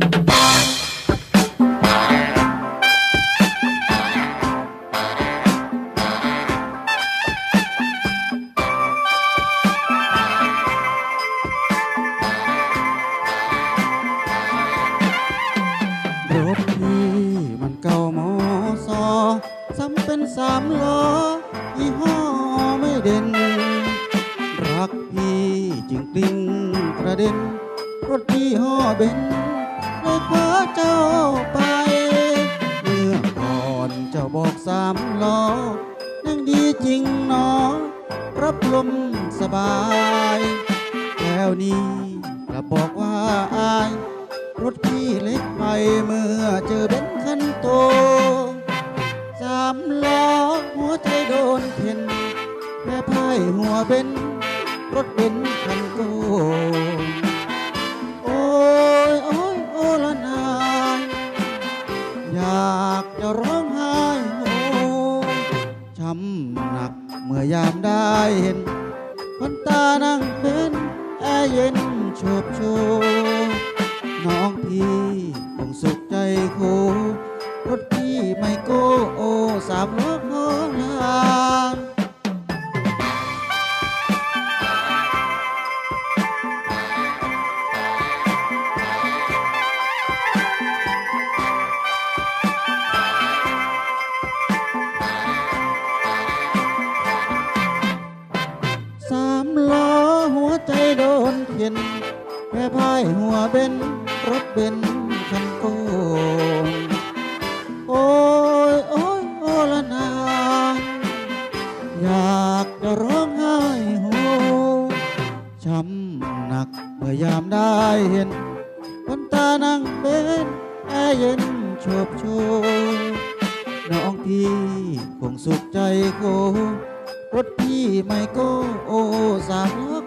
รถพี่มันเก่ามอซซ้ำเป็นสามล้อยี่ห้อไม่เด่น รักพี่จึงกลิ้งกระเด็น รถพี่ห่อเบน คว้าเจ้าไป เมื่อก่อนเจ้าบอกสามล้อยังดีจริงหนอ รับลมสบาย แล้วนี้กลับบอกว่าอาย รถพี่เล็กไปเมื่อเจอเบนซ์คันโตสามล้อหัวใจโดนเพ่นแม่พ่ายหัวเบนรถเบนซ์คันโต มื่อยามได้เห็นคนตานั่งเป็นแอเย็นโชบโชน้องพี่คงสุขใจโครถพี่ไม่โกโอสามล้อ ใจโดนเข็นแม่พายหัวเบนรถเบนคันโกงโอ้ยโอ้ยโอ้ละนางอยากจะร้องไห้โฮช้ำหนักเมื่อยามได้เห็นคนตานั่งเป็นแอเย็นโชบโชยน้องพี่คงสุขใจโครถพี่ไม่โกโอสามล้อ